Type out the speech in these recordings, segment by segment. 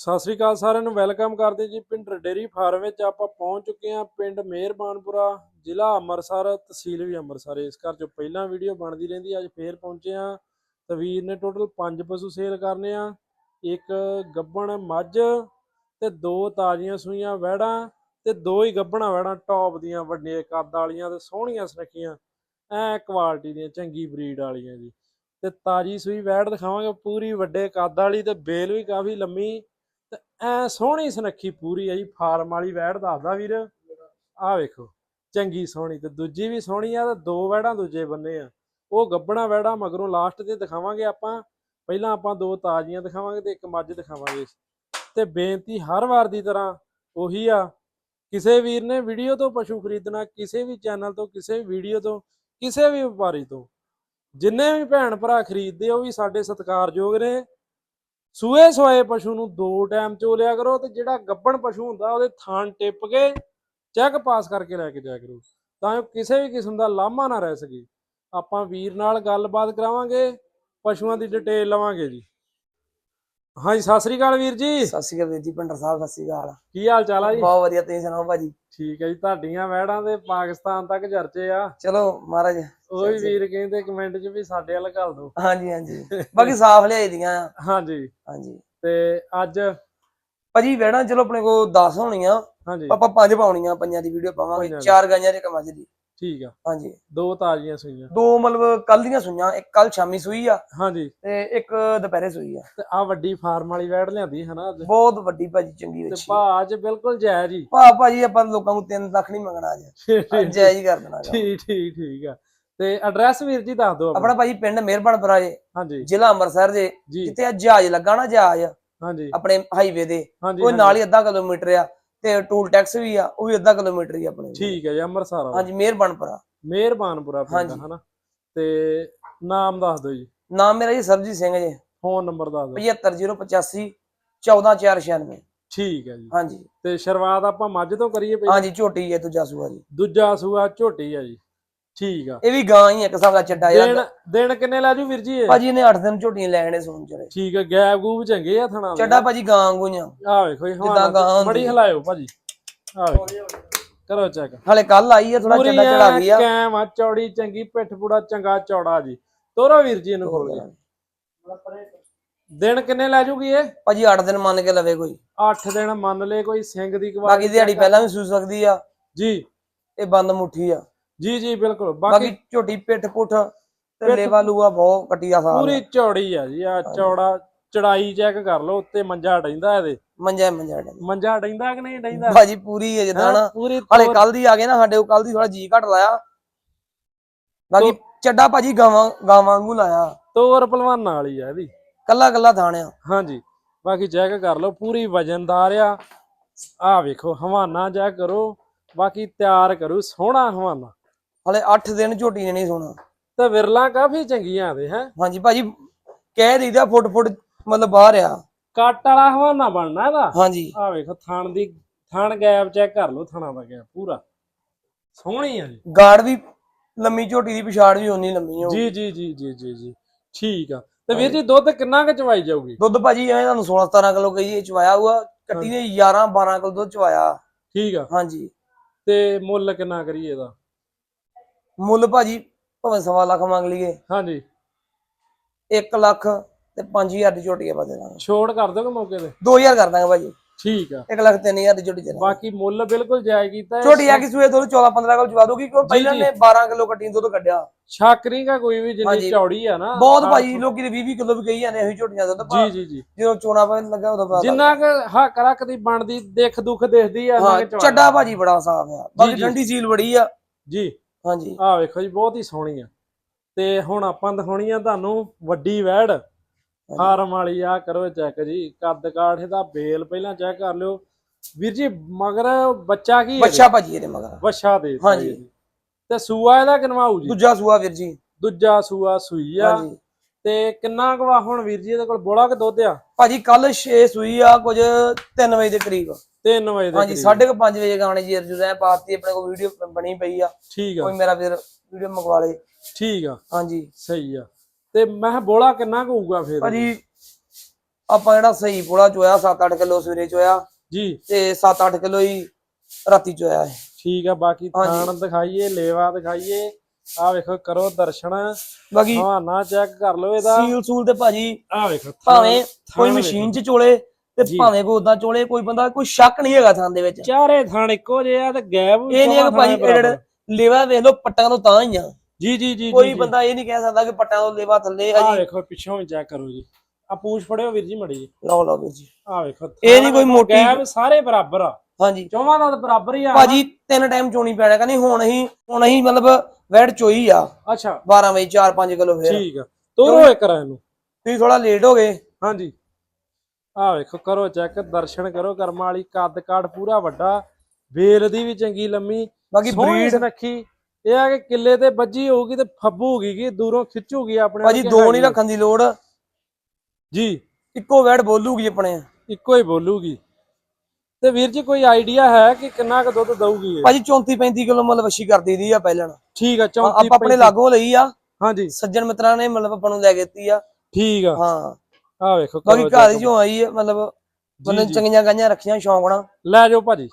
ਸਤਿ ਸ੍ਰੀ ਅਕਾਲ ਸਾਰਿਆਂ ਨੂੰ, ਵੈਲਕਮ ਕਰਦੇ ਜੀ ਪਿੰਡ ਡੇਰੀ ਫਾਰਮ ਵਿੱਚ ਆਪਾਂ ਪਹੁੰਚ ਚੁੱਕੇ ਹਾਂ ਪਿੰਡ ਮਿਹਰਬਾਨਪੁਰਾ, ਜ਼ਿਲ੍ਹਾ ਅੰਮ੍ਰਿਤਸਰ, ਤਹਿਸੀਲ ਵੀ ਅੰਮ੍ਰਿਤਸਰ। ਇਸ ਘਰ ਚੋਂ ਪਹਿਲਾਂ ਵੀਡੀਓ ਬਣਦੀ ਰਹਿੰਦੀ, ਅੱਜ ਫੇਰ ਪਹੁੰਚੇ ਹਾਂ। ਤਾਂ ਵੀਰ ਨੇ ਟੋਟਲ 5 ਪਸ਼ੂ ਸੇਲ ਕਰਨੇ ਆ, ਇੱਕ ਗੱਬਣ, ਮੱਝ ਤੇ ਦੋ ਤਾਜ਼ੀਆਂ ਸੂਈਆਂ ਵਹਿੜਾਂ ਤੇ ਦੋ ਹੀ ਗੱਬਣਾ ਵਹਿੜਾਂ ਟੌਪ ਦੀਆਂ ਵੱਡੇ ਕੱਦ ਵਾਲੀਆਂ ਤੇ ਸੋਹਣੀਆਂ ਸੁਨੱਖੀਆਂ, ਐ ਕੁਆਲਿਟੀ ਦੀਆਂ, ਚੰਗੀ ਬਰੀਡ ਵਾਲੀਆਂ ਜੀ। ਤੇ ਤਾਜੀ ਸੂਈ ਵਹਿੜ ਦਿਖਾਵਾਂਗੇ, ਪੂਰੀ ਵੱਡੇ ਕੱਦ ਵਾਲੀ ਤੇ ਬੇਲ ਵੀ ਕਾਫੀ ਲੰਮੀ ਤੇ ਐ ਸੋਹਣੀ ਸੁਨੱਖੀ ਪੂਰੀ ਆ ਜੀ, ਫਾਰਮ ਵਾਲੀ ਵੈੜ ਦੱਸਦਾ ਵੀਰ। ਆਹ ਵੇਖੋ, ਚੰਗੀ ਸੋਹਣੀ ਤੇ ਦੂਜੀ ਵੀ ਸੋਹਣੀ ਆ ਤੇ ਦੋ ਵੈੜਾਂ ਦੂਜੇ ਬੰਨੇ ਆ। ਉਹ ਗੱਬਣਾ ਵੈੜਾ ਮਗਰੋਂ ਲਾਸਟ ਤੇ ਦਿਖਾਵਾਂਗੇ ਆਪਾਂ। ਪਹਿਲਾਂ ਆਪਾਂ ਦੋ ਤਾਜ਼ੀਆਂ ਦਿਖਾਵਾਂਗੇ ਤੇ ਇੱਕ ਮੱਝ ਦਿਖਾਵਾਂਗੇ। ਤੇ ਬੇਨਤੀ ਹਰ ਵਾਰ ਦੀ ਤਰ੍ਹਾਂ ਉਹੀ ਆ, ਕਿਸੇ ਵੀਰ ਨੇ ਵੀਡੀਓ ਤੋਂ ਪਸ਼ੂ ਖਰੀਦਣਾ, ਕਿਸੇ ਵੀ ਚੈਨਲ ਤੋਂ, ਕਿਸੇ ਵੀ ਵੀਡੀਓ ਤੋਂ, ਕਿਸੇ ਵੀ ਵਪਾਰੀ ਤੋਂ। ਜਿੰਨੇ ਵੀ ਭੈਣ ਭਰਾ ਖਰੀਦਦੇ ਉਹ ਵੀ ਸਾਡੇ ਸਤਿਕਾਰਯੋਗ ਨੇ। ਸੂਏ ਸੋਏ ਪਸ਼ੂ ਨੂੰ ਦੋ ਟਾਈਮ ਚੋ ਲਿਆ ਕਰੋ ਤੇ ਜਿਹੜਾ ਗੱਬਣ ਪਸ਼ੂ ਹੁੰਦਾ ਉਹਦੇ ਥਾਣ ਟਿੱਪ ਕੇ ਚੈੱਕ ਪਾਸ ਕਰਕੇ ਲੈ ਕੇ ਜਾਇਆ ਕਰੋ। ਤਾਂ ਜੋ ਕਿਸੇ ਵੀ ਕਿਸਮ ਦਾ ਲਾਮਾ ਨਾ ਰਹਿ ਸਕੇ। ਆਪਾਂ ਵੀਰ ਨਾਲ ਗੱਲਬਾਤ ਕਰਾਵਾਂਗੇ, ਪਸ਼ੂਆਂ ਦੀ ਡਿਟੇਲ ਲਵਾਂਗੇ ਜੀ। ਹਾਂਜੀ ਸਤਿ ਸ੍ਰੀ ਅਕਾਲ ਵੀਰ ਜੀ। ਸਤਿ ਸ਼੍ਰੀ ਅਕਾਲ ਵੀਰ ਜੀ ਭੰਡਰ ਸਾਹਿਬ ਸਤਿ ਸ਼੍ਰੀ ਅਕਾਲ। ਕੀ ਹਾਲ ਚਾਲ ਆ ਜੀ? ਬਹੁਤ ਵਧੀਆ ਤੁਸੀਂ ਸੁਣਾਓ ਭਾਜੀ? ਠੀਕ ਹੈ ਜੀ ਤੁਹਾਡੀਆਂ ਵੈੜਾਂ ਦੇ ਪਾਕਿਸਤਾਨ ਤੱਕ ਚਰਚੇ ਆ। ਚਲੋ ਮਹਾਰਾਜ ਉਹ ਵੀਰ ਕਹਿੰਦੇ ਕਮੈਂਟ 'ਚ ਵੀ ਸਾਡੇ ਵੱਲ ਘੱਲ ਦਿਓ। ਹਾਂਜੀ ਹਾਂਜੀ। ਬਾਕੀ ਸਾਫ਼ ਲਿਆਈ ਦੀਆਂ। ਹਾਂਜੀ। ਹਾਂਜੀ। ਤੇ ਅੱਜ ਭਾਜੀ ਵੇਣਾ ਚਲੋ ਆਪਣੇ ਕੋਲ 10 ਹੋਣੀਆਂ। ਹਾਂਜੀ। ਆਪਾਂ ਪੰਜ ਪਾਉਣੀਆਂ ਪੰਜਾਂ ਦੀ ਵੀਡੀਓ ਪਾਵਾਂਗੇ। ਚਾਰ ਗਾਈਆਂ ਦੇ ਕਮਾਜ ਦੀ। ਠੀਕ ਆ। ਹਾਂਜੀ। ਦੋ ਤਾਜ਼ੀਆਂ ਸੂਈਆਂ। ਦੋ ਮਤਲਬ ਕੱਲ ਦੀਆਂ ਸੁਈਆਂ ਇੱਕ ਕੱਲ ਸ਼ਾਮੀ ਸੂਈ ਆ ਹਾਂਜੀ। ਤੇ ਇੱਕ ਦੁਪਹਿਰੇ ਸੂਈ ਆ। ਤੇ ਆ ਵੱਡੀ ਫਾਰਮ ਵਾਲੀ ਵੈੜ ਲਿਆਂਦੀ ਹੈ ਨਾ ਅੱਜ। ਬਹੁਤ ਵੱਡੀ ਭਾਜੀ ਚੰਗੀ ਤੇ ਭਾਅ ਅੱਜ ਬਿਲਕੁਲ ਜਾਇਜ਼ ਹੀ। ਭਾ ਭਾਜੀ ਆਪਾਂ ਲੋਕਾਂ ਨੂੰ 3 ਲੱਖ ਨਹੀਂ ਮੰਗਣਾ ਅੱਜ। ਅੱਜ ਜਾਇਜ਼ ਹੀ ਕਰ ਦੇਣਾ ਗਾ। ਠੀਕ ਠੀਕ ਠੀਕ ਆ। ਤੇ ਐਡਰੈਸ ਵੀਰ ਜੀ ਦੱਸ ਦਿਓ ਆਪਣਾ। ਆਪਣਾ ਭਾਜੀ ਪਿੰਡ ਮਿਹਰਬਾਨਪੁਰਾ ਜੇ। ਹਾਂਜੀ। ਜ਼ਿਲ੍ਹਾ ਅੰਮ੍ਰਿਤਸਰ ਜੇ। ਜੀ। ਜਿੱਥੇ ਆ ਜਹਾਜ਼ ਲੱਗਾ ਨਾ ਜਹਾਜ਼। ਹਾਂਜੀ। ਆਪਣੇ ਹਾਈਵੇ ਦੇ। ਹਾਂਜੀ ਉਹ। ਨਾਲ ਹੀ ਅੱਧਾ ਕਿਲੋਮੀਟਰ ਆ। ਤੇ ਟੂਲ ਟੈਕਸ ਵੀ ਆ ਉਹ ਵੀ ਅੱਧਾ ਕਿਲੋਮੀਟਰ ਹੀ ਆ ਆਪਣੇ ਠੀਕ ਹੈ ਜੀ ਅੰਮ੍ਰਿਤਸਰ ਵਾਲਾ। ਹਾਂਜੀ ਮਿਹਰਬਾਨਪੁਰਾ ਮਿਹਰਬਾਨਪੁਰਾ ਪਿੰਡ। ਹਨਾ? ਤੇ ਨਾਮ ਦੱਸ ਦਿਓ ਜੀ। ਨਾਮ ਮੇਰਾ ਜੀ ਸਰਜੀਤ ਸਿੰਘ ਜੀ। ਫੋਨ ਨੰਬਰ ਦੱਸ ਦਿਓ। 75085 14496 ਠੀਕ ਹੈ ਜੀ। ਹਾਂਜੀ। ਤੇ ਸ਼ੁਰੂਆਤ ਆਪਾਂ ਮੱਝ ਤੋਂ ਕਰੀਏ ਪਹਿਲਾਂ? ਹਾਂਜੀ ਝੋਟੀ ਹੈ ਦੂਜਾ ਸੂਆ ਜੀ। ਦੂਜਾ ਸੂਆ ਝੋਟੀ ਆ ਜੀ। ਠੀਕ ਆ। ਇਹ ਵੀ ਗਾਂ ਹੀ ਆ, ਹਿਸਾਬ ਦਾ ਚੱਡਾ ਯਾਰ। ਦਿਨ ਕਿੰਨੇ ਲੈ ਜੂ ਵੀਰ ਜੀ ਇਹ? ਭਾਜੀ ਇਹਨੇ 8 ਦਿਨ ਝੋਟੀਆਂ ਲੈਣੇ ਸੋਨ ਚਲੇ ਠੀਕ ਆ ਗੈਬ ਗੂਬ ਚੰਗੇ ਆ ਥਣਾ। ਚੱਡਾ ਭਾਜੀ ਗਾਂ ਵਾਂਗੂ ਆ। ਆ ਵੇਖੋ ਜੀ ਜਿੱਦਾਂ ਗਾਂ ਬੜੀ। ਹਿਲਾਇਓ ਭਾਜੀ। ਆ ਵੇਖੋ। ਕਰੋ ਚੈੱਕ ਹਲੇ ਕੱਲ ਆਈ ਆ ਥੋੜਾ ਚੱਡਾ ਚੜਾ ਗਈ ਆ। ਕੈਮ ਆ ਚੌੜੀ ਚੰਗੀ ਪਿੱਠ ਪੂੜਾ ਚੰਗਾ ਚੌੜਾ ਜੀ। ਤੋਰੋ ਵੀਰ ਜੀ ਇਹਨੂੰ। ਖੋਲ ਕੇ ਦਿਨ ਕਿੰਨੇ ਲੈ ਜੂਗੀ ਇਹ? ਭਾਜੀ 8 ਦਿਨ ਮੰਨ ਕੇ ਲਵੇ ਕੋਈ। 8 ਦਿਨ ਮੰਨ ਲੈ ਕੋਈ ਸਿੰਘ ਦੀ ਬਾਕੀ ਕਵਾਲੀ ਦਿਹਾੜੀ ਪਹਿਲਾਂ ਵੀ ਸੂ ਸਕਦੀ ਆ। ਜੀ। ਇਹ ਬੰਦ ਮੁੱਠੀ ਆ। ਜੀ ਜੀ ਬਿਲਕੁਲ। ਬਾਕੀ ਬਾਕੀ ਝੋਟੀ ਪਿੱਠ ਪੁੱਠ ਤੇ ਪਿੱਠ- ਲੇਵਾ ਲੂਆ ਬਹੁਤ ਕੱਟੀਆ ਸਾਲ ਪੂਰੀ ਚੌੜੀ ਆ ਜੀ ਆ ਚੌੜਾ ਚੜਾਈ ਚੈੱਕ ਕਰ ਲਓ ਉੱਤੇ ਮੰਜਾ ਡੈਂਦਾ ਇਹਦੇ। ਮੰਜਾ ਮੰਜਾ ਡੇ ਮੰਜਾ ਡੈਂਦਾ ਕਿ ਨਹੀਂ ਡੈਂਦਾ? ਭਾਜੀ ਪੂਰੀ ਹੈ ਜਿੱਦਾਂ ਨਾ। ਪੂਰੀ ਹਲੇ ਤੋਰ- ਕੱਲ ਦੀ ਆ ਗਏ ਨਾ ਸਾਡੇ ਕੋਲ ਕੱਲ ਦੀ ਥੋੜਾ ਜੀ ਘਟ ਲਾਇਆ। ਬਾਕੀ ਚੱਡਾ ਭਾਜੀ ਗਾਵਾਂ ਗਾਵਾਂ ਵਾਂਗੂ ਲਾਇਆ। ਤੋਰ ਪਹਿਲਵਾਨਾਂ ਵਾਲੀ ਆ ਇਹਦੀ। ਕੱਲਾ ਕੱਲਾ ਥਾਣਿਆ ਹਾਂਜੀ ਬਾਕੀ ਚੈੱਕ ਕਰ ਲਓ ਪੂਰੀ ਵਜਨਦਾਰ ਆ। ਆ ਵੇਖੋ ਹਵਾਨਾ ਚੈੱਕ ਕਰੋ ਬਾਕੀ ਤਿਆਰ ਕਰੂ ਸੋਹਣਾ ਹਵਾਨਾ। ਹਲੇ 8 ਦਿਨ ਝੋਟੀ ਨੇ ਨਹੀਂ ਸੋਣਾ। ਤੇ ਵਿਰਲਾ ਕਾਫੀ ਚੰਗੀਆਂ ਦੇ ਹੈ? ਹਾਂਜੀ ਭਾਜੀ ਕਹਿ ਦਈਦਾ ਫੁੱਟ ਫੁੱਟ ਮਤਲਬ ਬਾਹਰ ਆ। ਕੱਟ ਵਾਲਾ ਹਵਾਨਾ ਬਣਨਾ ਇਹਦਾ? ਹਾਂਜੀ। ਆ ਵੇਖੋ ਥਣ ਦੀ ਥਣ ਗੈਪ ਚੈੱਕ ਕਰ ਲਓ ਥਣਾ ਦਾ ਗੈਪ ਪੂਰਾ। ਸੋਹਣੀ ਆ ਜੀ। ਗਾੜ ਵੀ ਲੰਮੀ ਝੋਟੀ ਦੀ ਪਿਛਾੜ ਵੀ ਓਨੀ ਲੰਮੀ ਹੋ ਜੀ ਜੀ ਜੀ ਜੀ ਜੀ ਜੀ। ਠੀਕ ਆ। ਤੇ ਵੀਰ ਜੀ ਦੁੱਧ ਕਿੰਨਾ ਕੁ ਚਵਾਈ ਜਾਊਗੀ? ਦੁੱਧ ਭਾਜੀ ਐ ਤੁਹਾਨੂੰ 16 17 ਕਿਲੋ ਕਹੀ ਚਵਾਇਆ ਹੁਆ ਕੱਟੀ ਨੇ 11 12 ਕਿਲੋ ਦੁੱਧ ਚਵਾਇਆ। ਠੀਕ ਆ। ਹਾਂਜੀ। ਤੇ ਮੁੱਲ ਕਿੰਨਾ ਕਰੀਏ ਇਹਦਾ? ਮੁੱਲ ਭਾਜੀ ਭਾਵੇਂ ਸਵਾ ਲੱਖ ਮੰਗ ਲਈਏ। ਹਾਂਜੀ। 1 ਲੱਖ ਤੇ 5000 ਦੀ ਆਪਾਂ ਦੇ ਦਾਂਗੇ। ਛੋੜ ਕਰ ਦੋਗੇ ਮੌਕੇ ਤੇ? 2000 ਕਰ ਦਾਂਗੇ ਭਾਜੀ। ਠੀਕ ਆ। 1 ਲੱਖ 3000 ਦੀ ਦੇ ਦਾਂਗੇ। ਬਾਕੀ ਮੁੱਲ ਬਿਲਕੁਲ ਜਾਇਜ਼ ਕੀਤਾ। ਛੋਟੀ ਆ ਕਿ ਸੂਏ ਦੁੱਧ 14 15 ਕਿਲੋ ਚਵਾ ਦੋਗੀ ਕਿਉਂ ਪਹਿਲਾਂ। ਨੇ 12 ਕਿਲੋ ਕੱਟੀ ਦੁੱਧ ਕੱਢਿਆ। ਸ਼ੱਕ ਨਹੀਂ ਗਾ ਕੋਈ ਵੀ ਜਿੰਨੀ। ਚੌੜੀ ਆ ਨਾ ਬਹੁਤ ਭਾਜੀ ਲੋਕੀ ਤੇ 20 20 ਕਿਲੋ ਵੀ ਕਹੀ ਜਾਂਦੇ ਅਸੀਂ ਝੋਟੀਆਂ ਦੁੱਧ ਜੀ ਜੀ ਜੀ। ਜਦੋਂ ਚੋਣਾ ਪੈਣ ਲੱਗਾ ਉਦੋਂ ਬਾਅਦ ਜਿੰਨਾ ਕੁ ਹੱਕ ਰੱਖਦੀ ਬਣਦੀ ਦੇਖ ਦੁੱਖ ਦੇਖਦੀ ਆ ਚੱਡਾ ਭਾਜੀ ਬੜਾ ਸਾਫ਼ ਆ। ਬਾਕੀ। ਠੰਡੀ ਸੀਲ ਬੜੀ ਆ। ਜੀ। ਹਾਂਜੀ। ਆ ਵੇਖੋ ਜੀ ਬਹੁਤ ਹੀ ਸੋਹਣੀ ਆ। ਤੇ ਹੁਣ ਆਪਾਂ ਦਿਖਾਉਣੀ ਆ ਤੁਹਾਨੂੰ ਵੱਡੀ ਵੈੜ। ਫਾਰਮ ਵਾਲੀ ਆ ਕਰੋ ਚੈੱਕ ਜੀ। ਕੱਦ ਕਾਠ ਇਹਦਾ ਬੇਲ ਪਹਿਲਾਂ ਚੈੱਕ ਕਰ ਲਿਓ। ਵੀਰ ਜੀ ਮਗਰ ਬੱਚਾ ਕੀ ਹੈ ਬੱਚਾ ਭਾਜੀ ਇਹਦੇ ਮਗਰ। ਬੱਚਾ ਦੇ ਹਾਂਜੀ। ਤੇ ਸੂਆ ਇਹਦਾ ਕਿਨਵਾਊ ਜੀ? ਦੂਜਾ ਸੂਆ ਵੀਰ ਜੀ। ਦੂਜਾ ਸੂਆ ਸੂਈ ਆ। ਹਾਂਜੀ। ਤੇ ਕਿੰਨਾ ਕੁ ਵਾ ਹੁਣ ਵੀਰ ਜੀ ਇਹਦੇ ਕੋਲ ਬੋਲਾ ਕਿ ਦੁੱਧ ਆ? ਭਾਜੀ ਕੱਲ 6 ਸੂਈ ਆ ਕੁਝ 3 ਵਜੇ ਦੇ ਕਰੀਬ। 3 ਵਜੇ ਦੇ ਹਾਂਜੀ ਕਰੀਬ। 5:30 ਵਜੇ ਗਾਣੇ ਜੀ ਅਰਜੂ ਰਹਿ ਪਾਤੀ ਆਪਣੇ ਕੋਲ ਵੀਡੀਓ ਬਣੀ ਪਈ ਆ। ਠੀਕ ਆ। ਕੋਈ ਮੇਰਾ ਵੀਰ ਵੀਡੀਓ ਮੰਗਵਾ ਲੇ। ਠੀਕ ਆ। ਹਾਂਜੀ। ਸਹੀ ਆ। ਤੇ ਮੈਂ ਬੋਲਾ ਕਿੰਨਾ ਕੁ ਹੋਊਗਾ ਫਿਰ? ਭਾਜੀ ਆਪਾਂ ਜਿਹੜਾ ਸਹੀ ਪੋਲਾ ਚੋਇਆ 7-8 ਕਿਲੋ ਸਵੇਰੇ ਚੋਇਆ। ਜੀ। ਤੇ 7-8 ਕਿਲੋ ਹੀ ਰਾਤੀ ਚੋਇਆ ਹੈ ਠੀਕ ਆ ਬਾਕੀ। ਥਾਣ ਦਿਖਾਈਏ ਲੇਵਾ ਦਿਖਾਈਏ। ਆ ਵੇਖੋ ਕਰੋ ਦਰਸ਼ਨ। ਬਾਕੀ ਹਾਂ ਨਾ ਚੈੱਕ ਕਰ ਲਓ ਇਹਦਾ। ਸੀਲ ਸੂਲ ਤੇ ਭਾਜੀ ਆ ਵੇਖੋ ਭਾਵੇਂ ਕੋਈ ਮਸ਼ੀਨ 'ਚ ਚੋਲੇ ਤੇ। ਭਾਵੇਂ ਕੋਈ ਉਦਾਂ ਚੋਲੇ ਕੋਈ ਬੰਦਾ ਕੋਈ ਸ਼ੱਕ ਨਹੀਂ ਹੈਗਾ ਥਾਂ ਦੇ ਵਿੱਚ। ਚਾਰੇ ਥਾਣ ਇੱਕੋ ਜਿਹੇ ਆ ਤੇ ਵੀ ਇਹ ਨਹੀਂ ਹੈ ਕਿ ਥਾਣਾਂ ਬਰਾਬਰ। ਲੇਵਾ ਵੇਖ ਲਓ ਪੱਟਾਂ ਤੋਂ ਤਾਂ ਹੀ ਆ। ਜੀ ਜੀ ਜੀ ਕੋਈ ਬੰਦਾ ਇਹ ਨਹੀਂ ਕਹਿ ਸਕਦਾ ਕਿ ਪੱਟਾਂ ਤੋਂ ਲੇਵਾ ਥੱਲੇ ਆ ਆ ਜੀ। ਵੇਖੋ ਪਿੱਛੋਂ ਵੀ ਚੈੱਕ ਕਰੋ ਜੀ। ਆ ਪੂਛ ਫੜਿਓ ਵੀਰ ਜੀ ਮੜੀ ਜੀ ਲਓ ਲਓ ਵੀਰ ਜੀ। ਆ ਵੇਖੋ ਇਹ ਨੀ ਕੋਈ ਮੋਟੀ- ਗੈਪ ਸਾਰੇ ਬਰਾਬਰ ਆ। ਹਾਂਜੀ। ਚੌਵਾਂ ਦਾ ਬਰਾਬਰ ਹੀ ਆ ਭਾਜੀ ਤਿੰਨ ਟਾਈਮ ਚੋਣੀ ਪੈਣਾ ਕਹਿੰਦੇ ਹੁਣ ਅਸੀਂ ਹੁਣ ਅਸੀਂ ਮਤਲਬ ਵੈਟ ਚੋਈ ਆ। ਅੱਛਾ। 12 ਵਜੇ 4-5 ਕਿਲੋ ਫੇਰ। ਠੀਕ ਆ। ਤੋਰੋ ਇੱਕ ਰਾਂ ਇਹਨੂੰ ਤੁਸੀਂ ਥੋੜਾ ਲੇਟ ਹੋ ਗਏ। ਹਾਂਜੀ। ਆ ਵੇਖੋ ਕਰੋ ਚੈੱਕ ਦਰਸ਼ਨ ਕਰੋ ਕਰਮਾਂ ਵਾਲੀ ਕੱਦ ਕਾਠ ਪੂਰਾ ਵੱਡਾ ਵੇਲ ਦੀ ਵੀ ਚੰਗੀ ਲੰਮੀ ਬਾਕੀ ਬਰੀਡ ਸੁਨੱਖੀ। ਇਹ ਆ ਕਿ ਕਿੱਲੇ ਤੇ ਵੱਜੀ ਹੋਊਗੀ ਤੇ ਫੱਬੂਗੀ ਕਿ ਦੂਰੋਂ ਖਿੱਚੂਗੀ ਆਪਣੇ ਭਾਜੀ ਦੋ ਨਹੀਂ। ਰੱਖਣ ਦੀ ਲੋੜ। ਜੀ। ਇੱਕੋ ਵੈਟ ਬੋਲੂਗੀ ਆਪਣੇ। ਇੱਕੋ ਹੀ ਬੋਲੂਗੀ। ਤੇ ਵੀਰ ਜੀ ਕੋਈ ਆਈਡੀਆ ਹੈ ਕਿ ਕਿੰਨਾ ਕੁ ਦੁੱਧ ਦਊਗੀ ਇਹ? ਭਾਜੀ 34 35 ਕਿਲੋ ਮਤਲਬ ਵਸ਼ੀ ਕਰ ਦੀ ਆ ਪਹਿਲਾਂ ਠੀਕ ਆ 34 ਆਪਾਂ ਆਪਣੇ ਲਾਗੋਂ ਲਈ ਆ। ਹਾਂਜੀ। ਸੱਜਣ ਮਿੱਤਰਾਂ ਨੇ ਮਤਲਬ ਆਪਾਂ ਨੂੰ ਲੈ ਕੇ ਦਿੱਤੀ ਆ। ਠੀਕ ਆ। ਹਾਂ। ਆ ਵੇਖੋ ਬਾਕੀ ਘਰ। ਚੋਂ ਆਈ ਹੈ ਮਤਲਬ ਜੀ। ਚੰਗੀਆਂ ਗਾਈਆਂ ਰੱਖੀਆਂ ਸ਼ੌਂਕ ਨਾਲ। ਲੈ ਜਾਓ ਭਾਜੀ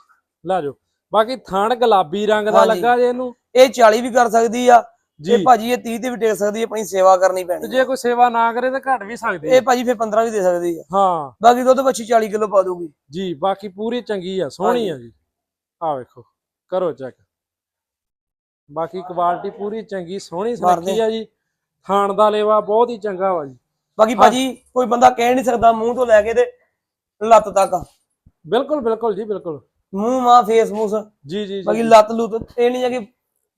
ਲੈ ਜਾਓ। ਬਾਕੀ ਥਣ ਗੁਲਾਬੀ ਰੰਗ ਦਾ। ਲੱਗਾ ਜੇ ਇਹਨੂੰ। ਇਹ 40 ਵੀ ਕਰ ਸਕਦੀ ਆ ਜੀ। ਭਾਜੀ ਇਹ 30 ਤੇ ਵੀ ਟੇਕ ਸਕਦੀ ਆ, ਆਪਣੀ ਸੇਵਾ ਕਰਨੀ ਪੈਣੀ ਜੇ ਕੋਈ ਸੇਵਾ ਨਾ ਕਰੇ ਤਾਂ ਘਟ ਵੀ ਸਕਦੇ ਇਹ ਭਾਜੀ ਫਿਰ 15 ਵੀ ਦੇ ਸਕਦੀ ਆ। ਹਾਂ। ਬਾਕੀ ਦੁੱਧ ਬੱਚੀ 40 ਕਿਲੋ ਪਾ ਦੂਗੀ। ਜੀ ਬਾਕੀ ਪੂਰੀ ਚੰਗੀ ਆ ਸੋਹਣੀ ਆ ਜੀ। ਆ ਵੇਖੋ ਕਰੋ ਚੈੱਕ। ਬਾਕੀ ਕੁਆਲਿਟੀ ਪੂਰੀ ਚੰਗੀ ਸੋਹਣੀ। ਸੁਨੱਖੀ ਆ ਜੀ। ਥਾਣ ਦਾ ਲੇਵਾ ਬਹੁਤ ਹੀ ਚੰਗਾ ਵਾ ਜੀ। ਬਾਕੀ ਭਾਜੀ ਕੋਈ ਬੰਦਾ ਕਹਿ ਨਹੀਂ ਸਕਦਾ ਮੂੰਹ ਤੋਂ ਲੈ ਕੇ ਤੇ ਲੱਤ ਤੱਕ। ਬਿਲਕੁਲ ਬਿਲਕੁਲ ਜੀ ਬਿਲਕੁਲ। ਮੂੰਹ ਮਾਂ ਫੇਸ ਮੂਸ ਜੀ ਜੀ ਬਾਕੀ ਲੱਤ ਲੁੱਤ ਇਹ ਨਹੀਂ ਹੈ ਕਿ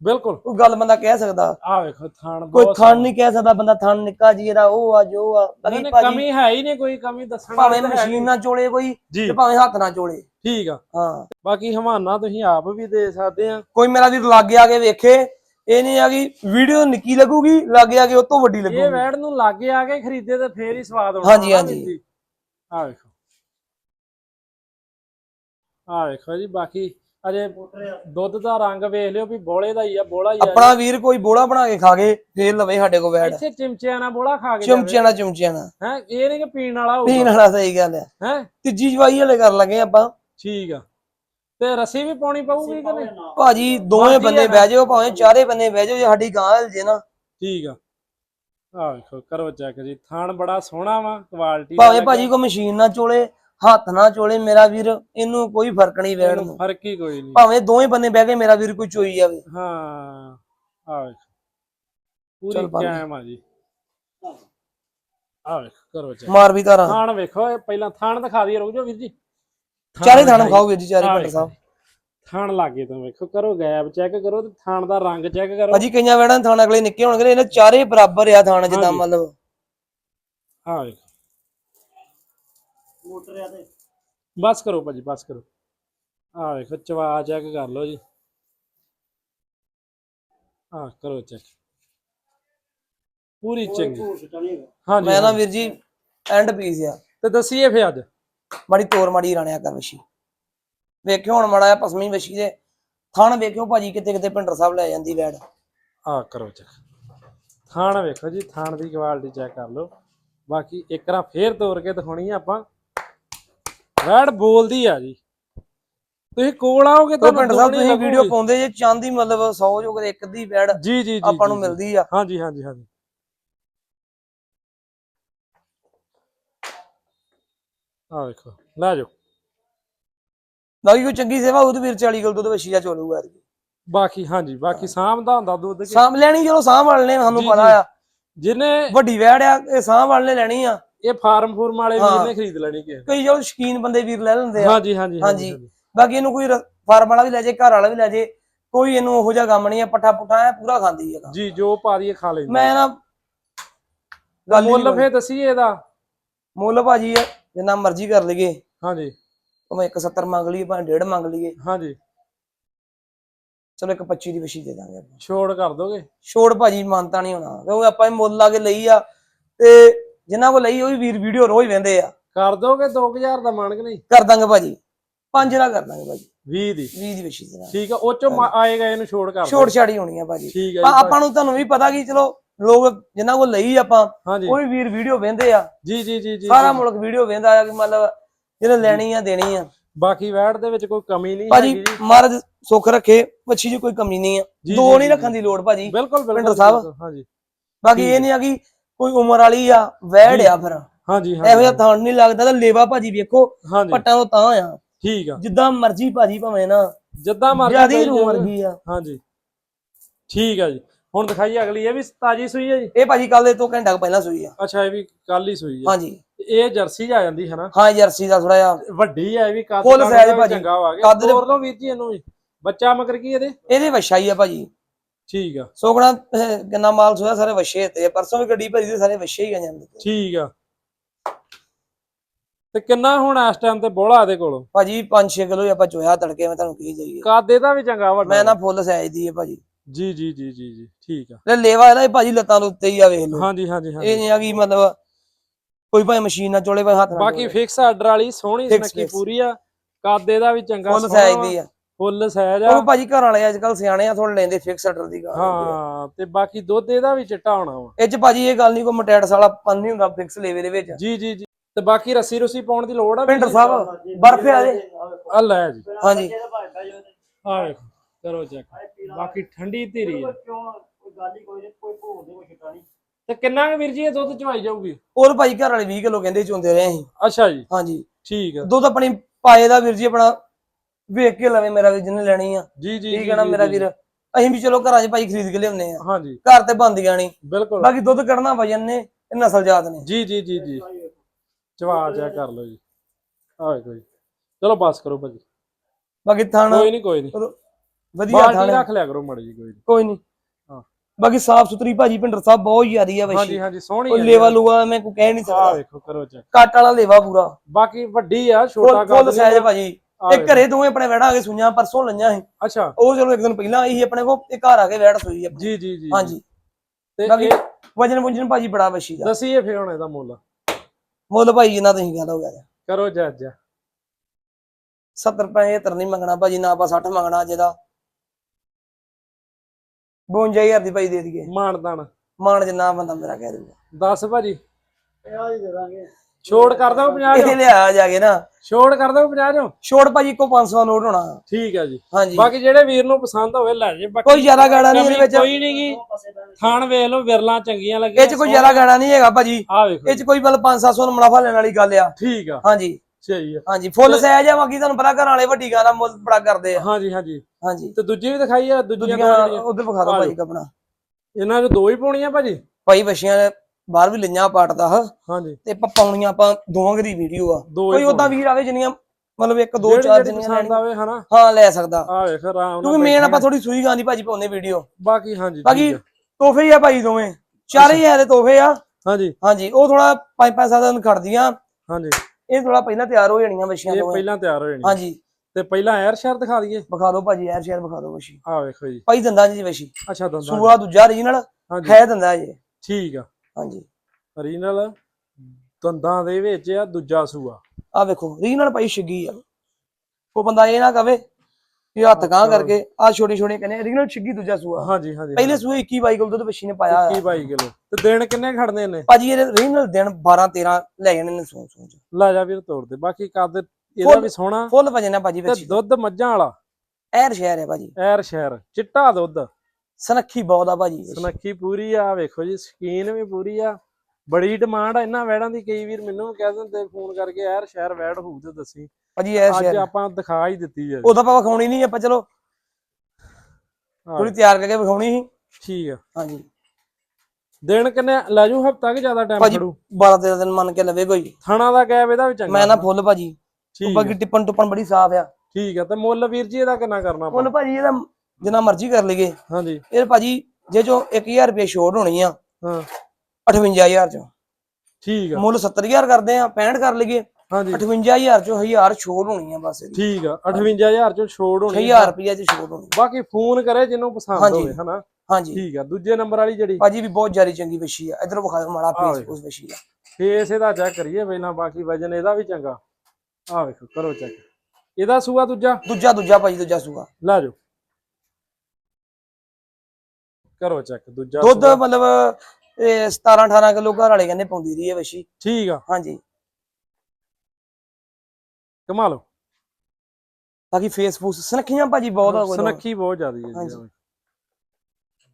ਬਿਲਕੁਲ। ਕੋਈ ਗੱਲ ਬੰਦਾ ਕਹਿ ਸਕਦਾ। ਆ ਵੇਖੋ ਥਾਣ ਕੋਈ ਥਣ ਨਹੀਂ ਕਹਿ ਸਕਦਾ ਬੰਦਾ ਥਣ ਨਿੱਕਾ ਜੀ ਇਹਦਾ ਉਹ ਆ ਜੋ ਆ। ਬਾਕੀ ਭਾਜੀ ਕਮੀ ਹੈ ਹੀ ਨਹੀਂ ਕੋਈ ਕਮੀ ਦੱਸਣ ਭਾਵੇਂ ਮਸ਼ੀਨ ਨਾਲ ਚੋਲੇ ਕੋਈ ਤੇ ਭਾਵੇਂ ਹੱਥ ਨਾਲ ਚੋਲੇ। ਠੀਕ ਆ। ਹਾਂ। ਬਾਕੀ ਹਵਾਨਾ ਤੁਸੀਂ ਆਪ ਵੀ ਦੇ ਸਕਦੇ ਆ। ਕੋਈ ਮੇਰਾ ਵੀਰ ਲਾਗੇ ਆ ਕੇ ਵੇਖੇ। ਇਹ ਨਹੀਂ ਆ ਕਿ ਵੀਡੀਓ ਨਿੱਕੀ ਲੱਗੂਗੀ ਲਾਗੇ ਆ ਕੇ ਉਹ ਤੋਂ ਵੱਡੀ ਇਹ ਲੱਗੂਗੀ ਵੈੜ ਨੂੰ ਲਾਗੇ ਆ ਕੇ ਖਰੀਦੇ ਤੇ ਫੇਰ ਹੀ ਸਵਾਦ ਆਉਣਾ ਹਾਂਜੀ, ਹਾਂਜੀ। ਆ ਵੇਖੋ। ਆ ਵੇਖੋ ਜੀ ਬਾਕੀ ਅਜੇ ਦੁੱਧ ਦਾ ਰੰਗ ਵੇਖ ਲਿਓ ਵੀ ਬੋਲੇ ਦਾ ਹੀ ਆ ਬੋਲਾ ਹੀ ਆ ਆਪਣਾ ਵੀਰ ਕੋਈ ਬੋਲਾ ਬਣਾ ਕੇ ਖਾ ਕੇ ਫੇਰ ਲਵੇ ਸਾਡੇ ਕੋਲ ਵੈੜ। ਇੱਥੇ ਚਿਮਚਿਆਂ ਨਾਲ ਬੋਲਾ ਖਾ ਕੇ ਚਮਚਿਆਂ ਨਾਲ ਚਮਚਿਆਂ ਨਾਲ ਹੈ ਇਹ ਨਹੀਂ ਕਿ ਪੀਣ ਵਾਲਾ ਪੀਣ ਹੋਊਗਾ। ਵਾਲਾ ਸਹੀ ਗੱਲ ਹੈ। ਹੈ? ਤੀਜੀ ਜਵਾਈ ਹਲੇ ਕਰ ਲੱਗੇ ਆਪਾਂ। ਠੀਕ ਆ। ਤੇ ਰੱਸੀ ਵੀ ਪਾਉਣੀ ਪਊਗੀ ਕਿ ਨਹੀਂ? ਭਾਜੀ ਦੋਵੇਂ ਬੰਦੇ ਬਹਿ ਜਾਓ ਭਾਵੇਂ ਚਾਰੇ ਬੰਦੇ ਬਹਿ ਜਾਓ ਜੇ ਸਾਡੀ ਗਾਂ ਹਲ ਜੇ ਨਾ। ਠੀਕ ਆ। ਆ ਵੇਖੋ ਕਰੋ ਚੈੱਕ ਜੀ। ਥਾਣ ਬੜਾ ਸੋਹਣਾ ਵਾ ਕੁਆਲਿਟੀ ਭਾਵੇਂ ਭਾਜੀ ਕੋ ਮਸ਼ੀਨ ਨਾਲ ਚੋਲੇ ਹੱਥ ਨਾਲ ਚੋਲੇ ਮੇਰਾ ਵੀਰ ਇਹਨੂੰ ਕੋਈ ਫ਼ਰਕ ਨਹੀਂ ਵੈੜ ਨੂੰ। ਫ਼ਰਕ ਹੀ ਕੋਈ ਨਹੀਂ। ਭਾਵੇਂ ਦੋਵੇਂ ਬੰਦੇ ਬਹਿ ਕੇ ਮੇਰਾ ਵੀਰ ਕੋਈ ਚੋਈ ਜਾਵੇ। ਹਾਂ ਆ ਵੇਖ। ਪੂਰੀ। ਕਾਇਮ ਆ ਜੀ। ਆ ਵੇਖ ਕਰੋ ਚੈੱਕ ਮਾਰ ਵੀ ਧਾਰਾਂ। ਥਾਣ ਵੇਖੋ ਇਹ ਪਹਿਲਾਂ ਥਾਣ ਦਿਖਾ ਦਈਏ ਰੁਕ ਜਾਓ ਵੀਰ ਜੀ। ਚਾਰੇ ਥਾਣ ਦਿਖਾਈ। ਖਾਓ ਵੀਰ ਜੀ ਚਾਰੇ ਆਹ ਭੱਟ ਵੇਖੋ। ਸਾਹਿਬ। ਥਾਣ ਲਾਗੇ ਤੋਂ ਵੇਖੋ ਕਰੋ ਗੈਪ ਚੈੱਕ ਕਰੋ ਤੇ ਥਾਣ ਦਾ ਰੰਗ ਚੈੱਕ ਕਰੋ। ਭਾਜੀ ਕਈਆਂ ਵੈੜਾਂ ਥਾਣ ਅਗਲੇ ਨਿੱਕੇ ਹੋਣਗੇ ਇਹਨਾਂ ਚਾਰੇ ਬਰਾਬਰ ਆ ਥਾਣ ਜਿੱਦਾਂ। ਮਤਲਬ। ਆ ਵੇਖੋ। ਬਸ ਕਰੋ ਭਾਜੀ ਬਸ ਕਰੋ। ਆ ਵੇਖੋ ਚਵਾ ਚੈੱਕ ਕਰ ਲਓ ਜੀ। ਆ ਕਰੋ ਚੈੱਕ। ਪੂਰੀ ਚੰਗੀ। ਹਾਂਜੀ ਮੈਂ ਨਾ। ਵੀਰ ਜੀ ਐਂਡ ਪੀਸ ਆ। ਤੇ ਦੱਸੀਏ ਫੇ ਅੱਜ। ਮਾੜੀ ਤੋਰ ਮਾੜੀ ਰਾਣਿਆ ਕਰ ਵਸ਼ੀ। ਵੇਖਿਓ ਹੁਣ ਮਾੜਾ ਪਸਮੀ ਵਸ਼ੀ ਦੇ ਥਣ ਵੇਖਿਓ ਭਾਜੀ ਕਿਤੇ ਕਿਤੇ ਪਿੰਡਰ ਸਾਹਿਬ ਲੈ ਜਾਂਦੀ ਵੈੜ। ਆ ਕਰੋ ਚੈੱਕ। ਥਾਣ ਵੇਖੋ ਜੀ ਥਾਣ ਦੀ ਕੁਆਲਿਟੀ ਚੈੱਕ ਕਰ ਲਓ। ਬਾਕੀ ਇੱਕ ਵਾਰ ਫੇਰ ਤੋੜ ਕੇ ਦਿਖਾਉਣੀ ਆ ਆਪਾਂ। ਵੈੜ ਬੋਲਦੀ ਆ ਜੀ। ਤੁਸੀਂ ਕੋਲ ਆਓਗੇ ਤਾਂ ਪਿੰਡਰ ਸਾਹਿਬ ਤੁਸੀਂ ਵੀਡੀਓ। ਪਾਉਂਦੇ ਜੇ ਚਾਂਦੀ ਮਤਲਬ 100 ਜੋ ਕਦੇ ਇੱਕ ਦੀ ਵੈੜ ਜੀ ਜੀ ਜੀ ਆਪਾਂ ਨੂੰ ਮਿਲਦੀ ਆ। ਹਾਂਜੀ ਹਾਂਜੀ ਹਾਂਜੀ। ਆ ਵੇਖੋ ਲੈ ਜਾਓ। ਬਾਕੀ ਕੋਈ ਚੰਗੀ ਸੇਵਾ ਉਹ ਤੇ ਵੀਰ 40 ਕਿਲੋ ਦੁੱਧ ਦਾ ਚੋਲੂਗਾ ਬਾਕੀ ਹਾਂਜੀ ਬਾਕੀ ਸਾਂਭ ਦਾ ਹੁੰਦਾ ਦੁੱਧ ਕੇ ਸਾਂਭ ਲੈਣੀ ਚਲੋ ਸਾਂਭ ਵਾਲੇ ਸਾਨੂੰ ਜੀ, ਪਤਾ ਜੀ। ਆ। ਜਿਹਨੇ ਵੱਡੀ ਵੈੜ ਆ ਇਹ ਸਾਂਭ ਵਾਲੇ ਲੈਣੀ ਆ। ਇਹ ਫਾਰਮ ਫੂਰਮ ਵਾਲੇ ਹਾਂ। ਵੀਰ ਨੇ ਖਰੀਦ ਲੈਣੀ ਕਿ ਕਈ ਜੋ ਸ਼ਕੀਨ ਬੰਦੇ ਵੀਰ ਲੈ ਲੈਂਦੇ ਆ। ਹਾਂਜੀ ਹਾਂਜੀ ਹਾਂਜੀ। ਬਾਕੀ ਇਹਨੂੰ ਕੋਈ ਫਾਰਮ ਵਾਲਾ ਵੀ ਲੈ ਜੇ ਘਰ ਵਾਲਾ ਵੀ ਲੈ ਜੇ ਕੋਈ ਇਹਨੂੰ ਉਹੋ ਜਿਹਾ ਕੰਮ ਨਹੀਂ ਆ ਪੱਠਾ ਪੁੱਠਾ ਐ ਪੂਰਾ ਖਾਂਦੀ ਹੈ ਜੀ ਜੋ ਪਾ ਦਈਏ ਖਾ ਲੈਂਦੇ ਮੈਂ ਨਾ ਗੱਲ ਹੀ ਮੁੱਲ ਨਹੀਂ ਫੇ ਦਸੀਏ ਇਹਦਾ। ਮੁੱਲ ਭਾਜੀ ਆ, ਜਿੰਨਾ ਮਰਜ਼ੀ ਕਰ ਲਈਏ। ਹਾਂਜੀ। ਭਾਵੇਂ 170 ਮੰਗ ਲਈਏ ਭਾਵੇਂ 1.5 ਮੰਗ ਲਈਏ। ਹਾਂਜੀ। ਚਲੋ ਇੱਕ 25 ਦੀ ਵਸ਼ੀ ਦੇ ਦਾਂਗੇ ਆਪਾਂ। ਛੋੜ ਕਰ ਦੋਗੇ? ਛੋੜ ਭਾਜੀ ਮੰਨਤਾ ਨਹੀਂ ਹੋਣਾ। ਕਿਉਂਕਿ ਆਪਾਂ ਇਹ ਮੁੱਲ ਲਾ ਕੇ ਲਈ ਆ ਤੇ ਜਿੰਨਾ ਕੋ ਲਈ ਉਹ ਵੀ ਵੀਰ ਵੀਡੀਓ ਰੋਜ਼ ਵੇਂਦੇ ਆ। ਕਰ ਦੋਗੇ? 2000 ਦਾ ਮਾਨ ਕਿ ਨਹੀਂ? ਕਰ ਦਾਂਗੇ ਭਾਜੀ। ਪੰਜ ਦਾ ਕਰ ਦਾਂਗੇ ਭਾਜੀ। 20 ਦੀ। 20 ਦੀ ਵਸ਼ੀ ਦੇ ਨਾਲ ਠੀਕ ਆ ਉਹ ਚੋਂ ਆਏਗਾ ਇਹਨੂੰ ਛੋੜ ਕਰ। ਛੋੜ ਛਾੜੀ ਹੋਣੀ ਆ ਭਾਜੀ। ਆਪਾਂ ਨੂੰ ਤੁਹਾਨੂੰ ਵੀ ਪਤਾ ਕਿ ਚਲੋ ਲੋਕ ਜਿਨ੍ਹਾਂ ਕੋਲ ਲਈ ਆਪਾਂ ਹਾਂਜੀ। ਕੋਈ ਵੀਰ ਵੀਡੀਓ ਵੇਂਦੇ ਆ। ਜੀ ਜੀ ਜੀ ਜੀ। ਸਾਰਾ ਜੀ। ਮੁਲਕ ਵੀਡੀਓ ਵੇਂਦਾ ਆ ਕਿ ਮਤਲਬ ਜਿਹਨੇ ਲੈਣੀ ਆ ਦੇਣੀ ਆ ਬਾਕੀ ਵੈਟ ਦੇ ਵਿੱਚ ਕੋਈ ਕਮੀ ਨਹੀਂ ਭਾਜੀ ਹੈਗੀ ਜੀ। ਮਹਾਰਾਜ ਸੁੱਖ ਰੱਖੇ ਮੱਛੀ 'ਚ ਕੋਈ ਕਮੀ ਨਹੀਂ ਆ। ਜੀ, ਦੋ ਜੀ, ਨਹੀਂ ਜੀ, ਰੱਖਣ ਦੀ ਲੋੜ ਭਾਜੀ ਬਿਲਕੁਲ ਬਿਲਕੁਲ ਪਿੰਡਰ ਸਾਹਿਬ। ਬਿਲਕੁਲ, ਹਾਂਜੀ। ਬਾਕੀ ਇਹ ਨਹੀਂ ਆ ਕਿ ਕੋਈ ਉਮਰ ਵਾਲੀ ਆ ਵੈੜ ਆ ਫਿਰ। ਹਾਂਜੀ ਇਹੋ ਜਿਹਾ ਹਾਂਜੀ ਥਾਣ ਨਹੀਂ ਲੱਗਦਾ ਤਾਂ ਲੇਵਾ ਭਾਜੀ ਵੇਖੋ ਹਾਂਜੀ। ਪੱਟਾਂ ਤੋਂ ਤਾਂ ਆ। ਠੀਕ ਆ। ਜਿੱਦਾਂ ਮਰਜ਼ੀ ਭਾਜੀ ਭਾਵੇਂ ਨਾ। ਜਿੱਦਾਂ ਮਰਜ਼ੀ ਜਿਆਦੀ ਕਹੀ ਜਾਓ। ਵਰਗੀ ਆ। ਹਾਂਜੀ। ਠੀਕ ਆ ਜੀ। ਹੁਣ ਦਿਖਾਈਏ ਅਗਲੀ ਇਹ ਵੀ ਤਾਜੀ ਸੂਈ ਹੈ ਜੀ? ਇਹ ਭਾਜੀ ਕੱਲ ਦੇ ਤੋਂ ਘੰਟਾ ਕੁ ਪਹਿਲਾਂ ਸੂਈ ਆ। ਅੱਛਾ ਇਹ ਵੀ ਕੱਲ ਹੀ ਸੂਈ ਹੈ। ਹਾਂਜੀ। ਇਹ ਜਰਸੀ ਆ ਜਾਂਦੀ ਹੈ ਨਾ? ਹਾਂ ਜਰਸੀ ਦਾ ਥੋੜਾ ਜਿਹਾ ਵੱਡੀ ਹੈ ਇਹ ਵੀ ਕੱਦ size ਦਾ ਭਾਜੀ। ਚੰਗਾ ਵਾ ਗਿਆ। ਕੱਦ ਦੇ- ਤੋਰ ਲਓ ਵੀਰ ਜੀ ਇਹਨੂੰ ਵੀ। ਬੱਚਾ ਮਗਰ ਕੀ ਇਹਦੇ? ਇਹਦੇ ਵਛਾ ਹੀ ਆ ਭਾਜੀ। ਠੀਕ ਆ। ਸੋਗਣਾ ਕਿੰਨਾ ਮਾਲ ਸੋਇਆ ਸਾਰੇ ਵਛੇ ਤੇ ਆ। ਪਰਸੋਂ ਵੀ ਗੱਡੀ ਭਰੀ ਤੇ ਸਾਰੇ ਵਛੇ ਹੀ ਆ ਜਾਂਦੇ ਠੀਕ ਆ। ਤੇ ਕਿੰਨਾ ਹੁਣ ਇਸ ਟਾਈਮ ਤੇ ਬੋਲਾ ਇਹਦੇ ਕੋਲ? ਭਾਜੀ 5-6 ਕਿਲੋ ਹੀ ਆਪਾਂ ਚੋਇਆ ਤੜਕੇ ਮੈਂ ਤੁਹਾਨੂੰ ਕਹੀ ਜਾਈਏ। ਕੱਦ ਇਹਦਾ ਵੀ ਚੰਗਾ ਵੱਡਾ। ਮੈਂ ਨਾ ਫੁੱਲ ਸਾਈਜ਼ ਦੀ ਹੈ ਭਾਜੀ। ਜੀ ਜੀ ਜੀ ਜੀ ਜੀ ਠੀਕ ਆ। ਲੈ ਲੇਵਾ ਇਹਦਾ ਵੀ ਭਾਜੀ ਲੱਤਾਂ ਦੇ ਉੱਤੇ ਹੀ ਆ ਵੇਖ ਲਓ। ਹਾਂਜੀ ਹਾਂਜੀ ਇਹ ਹਾਂਜੀ ਨਹੀਂ ਆ ਕਿ ਮਤਲਬ ਕੋਈ ਭਾਵੇਂ ਮਸ਼ੀਨ ਨਾਲ ਚੋਲੇ ਭਾਵੇਂ ਹੱਥ ਨਾਲ ਬਾਕੀ ਫਿਕਸ ਆਰਡਰ ਵਾਲੀ ਸੋਹਣੀ Fix। ਪੂਰੀ ਆ। ਕੱਦ ਇਹਦਾ ਵੀ ਚੰਗਾ ਫੁੱਲ ਸਾਈਜ਼ ਦੀ ਆ। ਫੁੱਲ ਸਾਈਜ਼ ਆ। ਉਹ ਭਾਜੀ ਘਰ ਵਾਲੇ ਅੱਜ ਕੱਲ ਸਿਆਣੇ ਆ ਥੋੜਾ ਲੈਂਦੇ ਫਿਕਸ ਆਰਡਰ ਦੀ ਗੱਲ ਹਾਂ ਤੇ ਬਾਕੀ ਦੁੱਧ ਇਹਦਾ ਵੀ ਚਿੱਟਾ ਹੋਣਾ ਵਾ। ਇਹ ਚ ਭਾਜੀ ਇਹ ਗੱਲ ਨਹੀਂ ਕੋਈ ਮਟੈਟਸ ਵਾਲਾ ਪਨ ਨਹੀਂ ਹੁੰਦਾ ਫਿਕਸ ਲੇਵੇ ਦੇ ਵਿੱਚ। ਜੀ ਜੀ ਜੀ। ਤੇ ਬਾਕੀ ਰੱਸੀ ਰੁੱਸੀ ਪਾਉਣ ਦੀ ਲੋੜ ਆ ਵੀ ਪਿੰਡਰ ਸਾਹਿਬ ਬਰਫ ਆ ਜੇ। ਆ ਲੈ ਜੀ। ਹਾਂਜੀ। ਆ ਵੇਖੋ। ਕਰੋ ਚੈੱਕ ਬਾਕੀ ਠੰਡੀ ਧੀਰੀ ਆ। ਤੇ ਕਿੰਨਾ ਕੁ ਵੀਰ ਜੀ ਇਹ ਦੁੱਧ ਚਵਾਈ ਜਾਊਗੀ? ਹੋਰ ਭਾਜੀ ਘਰ ਵਾਲੇ 20 ਕਿਲੋ ਕਹਿੰਦੇ ਚੁੰਦੇ ਰਹੇ ਅਸੀਂ। ਅੱਛਾ ਜੀ। ਹਾਂਜੀ। ਠੀਕ ਆ। ਦੁੱਧ ਆਪਣੀ ਪਾਏ ਦਾ ਵੀਰ ਜੀ ਆਪਣਾ ਵੇਖ ਕੇ ਲਵੇ ਮੇਰਾ ਵੀਰ ਜਿਹਨੇ ਲੈਣੀ ਆ। ਜੀ ਜੀ ਠੀਕ ਜੀ, ਹੈ ਨਾ ਜੀ, ਮੇਰਾ ਜੀ। ਵੀਰ। ਅਸੀਂ ਵੀ ਚਲੋ ਘਰਾਂ 'ਚ ਭਾਈ ਖਰੀਦ ਕੇ ਲਿਆਉਂਦੇ ਆ। ਹਾਂਜੀ। ਘਰ ਤੇ ਬੰਦੀਆਂ ਨਹੀਂ। ਬਿਲਕੁਲ। ਬਾਕੀ ਦੁੱਧ ਕੱਢਣਾ ਵਜਨ ਨੇ ਇਹ ਨਸਲ ਜਾਤ ਨੇ। ਜੀ ਜੀ ਜੀ ਜੀ। ਚਵਾ ਚੈੱਕ ਕਰ ਲਓ ਜੀ। ਆ ਵੇਖੋ ਜੀ। ਚਲੋ ਬਸ ਕਰੋ ਭਾਜੀ। ਬਾਕੀ ਥਾਣਾ ਕੋਈ ਨਹੀਂ ਕੋਈ ਨਹੀਂ ਵਧੀਆ ਬਾਲਟੀ ਥਾਣਾ ਰੱਖ ਲਿਆ ਕਰੋ ਮੜੀ ਜੀ ਕੋਈ ਨੀ। ਕੋਈ ਨਹੀਂ ਹਾਂ। ਬਾਕੀ ਸਾਫ਼ ਸੁਥਰੀ ਭਾਜੀ ਪਿੰਡਰ ਸਾਹਿਬ ਬਹੁਤ ਜ਼ਿਆਦੀ ਆ ਹਾਂਜੀ ਵੈਸ਼ੀ। ਹਾਂਜੀ ਸੋਹਣੀ ਆ ਲੇਵਾ ਲੂਆ ਮੈਂ ਕੋਈ ਕਹਿ ਨਹੀਂ ਆ ਸਕਦਾ ਵੇਖੋ ਕਰੋ ਚੈੱਕ ਕੱਟ ਵਾਲਾ ਲੇਵਾ ਪੂਰਾ। ਬਾਕੀ ਵੱਡੀ ਆ ਛੋਟਾ ਫੁੱਲ ਫੁੱਲ ਸਾਈਜ਼ ਭਾਜੀ। ਇਹ ਘਰੇ ਦੋਵੇਂ ਆਪਣੇ ਵੜਾ ਆ ਕੇ ਸੁਈਆਂ ਪਰਸੋਂ ਲਈਆਂ ਸੀ। ਅੱਛਾ। ਉਹ ਚਲੋ ਇੱਕ ਦਿਨ ਪਹਿਲਾਂ ਆਈ ਸੀ ਆਪਣੇ ਕੋਲ ਇਹ ਘਰ ਆ ਕੇ ਵੈੜ ਸੋਈ ਆ ਜੀ ਜੀ ਜੀ। ਹਾਂਜੀ। ਤੇ ਬਾਕੀ ਇਹ ਵਜਨ ਵਜਨ ਭਾਜੀ ਬੜਾ ਵਸ਼ੀ ਦਾ। ਦਸੀਏ ਫੇਰ ਹੁਣ ਇਹਦਾ ਮੁੱਲ। ਮੁੱਲ ਭਾਈ ਜਿੰਨਾ ਤੁਸੀਂ ਕਹਿੰਦਾ ਹੋ ਗਿਆ ਕਰੋ ਜੱਜ। 70 ਰੁਪਏ ਇਹ ਨਹੀਂ ਮੰਗਣਾ ਭਾਜੀ ਨਾ ਆਪਾਂ 60 ਮੰਗਣਾ ਜਿਹਦਾ। 52000 ਦੀ ਭਾਈ ਦੇ ਦਈਏ। ਮਾਨਦਾਨ ਮਾਨ ਜਿੰਨਾ ਬੰਦਾ ਮੇਰਾ ਕਹਿ ਦੂਗਾ 10 ਭਾਜੀ। ਛੋੜ ਕਰ ਦੋ 50 ਇਹ ਲਿਆ ਜਾ ਕੇ ਨਾ। ਛੋੜ ਕਰ ਦੋ 50 ਜੋ ਛੋੜ ਭਾਜੀ ਕੋ 500 ਨੋਟ ਹੋਣਾ। ਠੀਕ ਹੈ ਜੀ। ਹਾਂਜੀ। ਬਾਕੀ ਜਿਹੜੇ ਵੀਰ ਨੂੰ ਪਸੰਦ ਹੋਵੇ ਲੈ ਜੇ। ਬਾਕੀ ਕੋਈ ਜ਼ਿਆਦਾ ਗਾੜਾ ਨਹੀਂ ਇਹਦੇ ਕਮੀ ਵਿੱਚ। ਕੋਈ ਨਹੀਂ ਗੀ। ਥਾਣ ਵੇਖ ਲਓ ਵਿਰਲਾਂ ਚੰਗੀਆਂ ਲੱਗੀਆਂ। ਇਹ ਚ ਕੋਈ ਜ਼ਿਆਦਾ ਗਾੜਾ ਨਹੀਂ ਹੈਗਾ ਭਾਜੀ। ਆ ਵੇਖੋ ਇਹ ਚ ਕੋਈ ਮਤਲਬ 5-700 ਨੂੰ ਮੁਨਾਫਾ ਲੈਣ ਵਾਲੀ ਗੱਲ ਆ। ਠੀਕ ਆ। ਹਾਂਜੀ। ਸਹੀ ਆ ਹਾਂਜੀ ਫੁੱਲ ਸਾਈਜ਼ ਆ ਬਾਕੀ ਤੁਹਾਨੂੰ ਪਤਾ ਘਰਾਂ ਵਾਲੇ ਵੱਡੀ ਗਾਂ ਦਾ ਮੁੱਲ ਬੜਾ ਕਰਦੇ ਆ। ਹਾਂਜੀ ਹਾਂਜੀ। ਹਾਂਜੀ। ਤੇ ਦੂਜੀ ਵੀ ਦਿਖਾਈ ਆ ਦੂਜੀਆਂ। ਉਧਰ ਵਿਖਾ ਦਿਓ ਭਾਜੀ ਕਪਣਾ ਇਹਨਾਂ ਨੂੰ ਦੋ ਹੀ ਪਾਉਣੀਆਂ ਭਾਜੀ? ਭਾਈ ਬੱਚਿਆਂ ਬਾਹਰ ਵੀ ਲਈਆਂ ਪਾਟਦਾ ਹ। ਹਾਂਜੀ। ਤੇ ਆਪਾਂ ਪਾਉਣੀਆਂ ਆਪਾਂ ਦੋਵਾਂ ਦੀ ਵੀਡੀਓ ਆ। ਕੋਈ ਉਦਾਂ ਵੀਰ ਆਵੇ ਜਿੰਨੀਆਂ ਮਤਲਬ ਇੱਕ ਦੋ ਚਾਰ ਪਸੰਦ ਲੈਣੀਆਂ। ਆਵੇ ਹਨਾ। ਹਾਂ ਲੈ ਸਕਦਾ। ਆ ਵੇਖ ਆਰਾਮ ਨਾਲ ਕਿਉਂਕਿ ਮੇਨ ਆਪਾਂ ਥੋੜੀ ਸੂਈ ਗਾਂ ਦੀ ਭਾਜੀ ਪਾਉਂਦੇ ਵੀਡੀਓ ਬਾਕੀ ਹਾਂਜੀ ਬਾਕੀ। ਤੋਹਫੇ ਹੀ ਆ ਭਾਈ ਦੋਵੇਂ। ਚਾਰੇ ਹੀ ਆ ਦੇ ਤੋਹਫੇ ਆ। ਹਾਂਜੀ। ਹਾਂਜੀ ਉਹ ਥੋੜਾ ਪੰਜ ਪੰਜ ਸੱਤ ਦਿਨ ਖੜਦੀਆਂ ਹਾਂਜੀ। ਇਹ ਥੋੜਾ ਪਹਿਲਾਂ ਤਿਆਰ ਹੋ ਜਾਣੀਆਂ ਬੱਚੀਆਂ ਇਹ ਪਹਿਲਾਂ ਤਿਆਰ ਹੋ ਜਾਣੀ ਹਾਂਜੀ। ਤੇ ਪਹਿਲਾਂ ਐਰ ਸ਼ਹਿਰ ਦਿਖਾ ਦਈਏ? ਵਿਖਾ ਦਿਓ ਭਾਜੀ ਐਰ ਸ਼ੇਰ ਵਿਖਾ ਦਿਓ ਵਸ਼ੀ। ਆ ਵੇਖੋ ਜੀ। ਭਾਈ ਦੰਦਾਂ ਜੀ ਵਸ਼ੀ। ਅੱਛਾ ਦੰਦਾਂ ਸੂਆ ਦੂਜਾ ਰੀਜਨਲ ਹੈ ਦੰਦਾ ਜੀ ਠੀਕ ਆ। ਹਾਂਜੀ। ਰੀਨਲ ਦੰਦਾਂ ਦੇ ਵਿੱਚ ਆ ਦੂਜਾ ਸੂਆ। ਆ ਵੇਖੋ ਰੀਜਨਲ ਭਾਈ ਛਿੱਗੀ ਆ। ਉਹ ਬੰਦਾ ਇਹ ਨਾ ਕਵੇ ਕਿ ਹੱਥ ਗਾਂ ਕਰਕੇ ਆ ਛੋਟੇ ਛੋਟੇ ਕਹਿੰਦੇ ਰੀਜਨਲ ਛਿੱਗੀ ਦੂਜਾ ਸੂਆ। ਹਾਂਜੀ ਹਾਂਜੀ ਪਹਿਲੇ ਸੂਏ 21 22 ਕਿਲੋ ਦੁੱਧ ਵਸ਼ੀ ਨੇ ਪਾਇਆ ਹੋਇਆ। 21 22 ਕਿਲੋ। ਤੇ ਦਿਨ ਕਿੰਨੇ ਖੜਨੇ ਨੇ? ਭਾਜੀ ਇਹ ਰੀਜਨਲ ਦਿਨ 12 13 ਲੈ ਜਾਣੇ ਨੇ ਸੌ ਸੌ ਚ। ਲੈ ਜਾ ਵੀਰ ਤੋੜ ਦੇ। ਬਾਕੀ ਕੱਦ ਇਹਦਾ ਵੀ ਸੋਹਣਾ। ਫੁੱਲ ਵਜਨ ਆ ਭਾਜੀ ਵਿੱਚ। ਦੁੱਧ ਮੱਝਾਂ ਵਾਲਾ? ਐਰ ਸ਼ਹਿਰ ਹੈ ਭਾਜੀ। ਐਰ ਸ਼ਹਿਰ। ਚਿੱਟਾ ਦੁੱਧ। ਸਨੱਖੀ ਬਹੁਤ ਆ ਭਾਜੀ। ਸੁਨੱਖੀ ਪੂਰੀ ਆ ਵੇਖੋ ਜੀ ਸਕੀਨ ਵੀ ਪੂਰੀ ਆ। ਬੜੀ ਡਿਮਾਂਡ ਆ ਇਹਨਾਂ ਵੈੜਾਂ ਦੀ ਕਈ ਵੀਰ ਮੈਨੂੰ ਕਹਿ ਦਿੰਦੇ ਫੋਨ ਕਰਕੇ ਯਾਰ ਸ਼ਹਿਰ ਵੈੜ ਹੋਊ ਤੇ ਦੱਸੀ। ਭਾਜੀ ਐਰ ਅੱਜ ਆਪਾਂ ਦਿਖਾ ਹੀ ਦਿੱਤੀ ਹੈ ਉਹਦਾ ਆਪਾਂ ਵਿਖਾਉਣੀ ਨਹੀਂ ਆਪਾਂ ਚਲੋ ਥੋੜੀ ਤਿਆਰ ਕਰਕੇ ਵਿਖਾਉਣੀ ਸੀ। ਠੀਕ ਆ। ਹਾਂਜੀ। ਦਿਨ ਕਿੰਨੇ ਲੈ ਜੂ ਹਫਤਾ ਕਿ ਜ਼ਿਆਦਾ ਟਾਈਮ ਭਾਜੀ ਖੜੂ 12 13 ਦਿਨ ਮੰਨ ਕੇ ਲਵੇ ਕੋਈ। ਥਣਾ ਦਾ ਗੈਪ ਇਹਦਾ ਵੀ ਚੰਗਾ ਮੈਂ ਨਾ ਫੁੱਲ ਭਾਜੀ ਠੀਕ ਬਾਕੀ ਆ, ਟਿੱਪਣ ਟੁੱਪਣ ਬੜੀ ਸਾਫ਼ ਆ। ਠੀਕ ਆ ਤੇ ਮੁੱਲ ਵੀਰ ਜੀ ਇਹਦਾ ਕਿੰਨਾ ਕਰਨਾ ਆਪਾਂ? ਮੁੱਲ ਭਾਜੀ ਇਹਦਾ ਜਿੰਨਾ ਮਰਜ਼ੀ ਕਰ ਲਈਏ। ਹਾਂਜੀ। ਇਹ ਭਾਜੀ ਜੇ ਜੋ 1000 ਰੁਪਏ ਛੋਟ ਹੋਣੀ ਆ ਹਾਂ। 58000 ਚੋਂ। ਠੀਕ ਆ। ਮੁੱਲ 70000 ਕਰਦੇ ਆ 65 ਕਰ ਲਈਏ। ਹਾਂਜੀ। 58000 ਚੋਂ 1000 ਛੋਟ ਹੋਣੀ ਆ ਬਸ ਇਹਦੀ। ਠੀਕ ਆ 58000 ਚੋਂ ਛੋੜ ਹੋਣੀ 1000 ਰੁਪਏ ਚ ਛੋਟ ਹੋਣੀ ਬਾਕੀ ਫੋਨ ਕਰੇ ਜਿਹਨੂੰ ਪਸੰਦ ਹਾਂਜੀ। ਹੋਵੇ ਹਨਾ? ਹਾਂਜੀ। ਠੀਕ ਆ ਦੂਜੇ ਨੰਬਰ ਵਾਲੀ ਜਿਹੜੀ ਭਾਜੀ ਵੀ ਬਹੁਤ ਜਾਰੀ ਚੰਗੀ ਵਸ਼ੀ ਆ। ਇਧਰੋਂ ਵਿਖਾਓ ਮਾੜਾ ਆਹ ਫੇਸ ਉਸ ਵਸ਼ੀ ਦਾ ਫੇਸ ਇਹਦਾ ਚੈੱਕ ਕਰੀਏ ਪਹਿਲਾਂ ਬਾਕੀ ਵਜਨ ਇਹਦਾ ਵੀ ਚੰਗਾ। ਆ ਵੇਖੋ ਕਰੋ ਚੈੱਕ ਇਹਦਾ ਸੂਆ ਦੂਜਾ? ਦੂਜਾ ਦੂਜਾ ਭਾਜੀ ਦੂਜਾ ਸੂਆ। ਲੈ ਜਾਓ। ਕਰੋ ਚੈੱਕ ਦੂਜਾ ਦੁੱਧ ਸੂਆ। ਮਤਲਬ 17 18 ਕਿਲੋ ਘਰ ਵਾਲੇ ਕਹਿੰਦੇ ਪਾਉਂਦੀ ਰਹੀ ਹੈ ਵਸ਼ੀ ਠੀਕ ਆ। ਹਾਂਜੀ। ਕਮਾ ਲਓ ਬਾਕੀ ਫੇਸਬੁੱਕ ਸੁਨੱਖੀਆਂ ਭਾਜੀ ਬਹੁਤ ਆ ਕੋਈ। ਸੁਨੱਖੀ ਬਹੁਤ ਜ਼ਿਆਦੀ ਹੈ ਜੀ ਹਾਂਜੀ।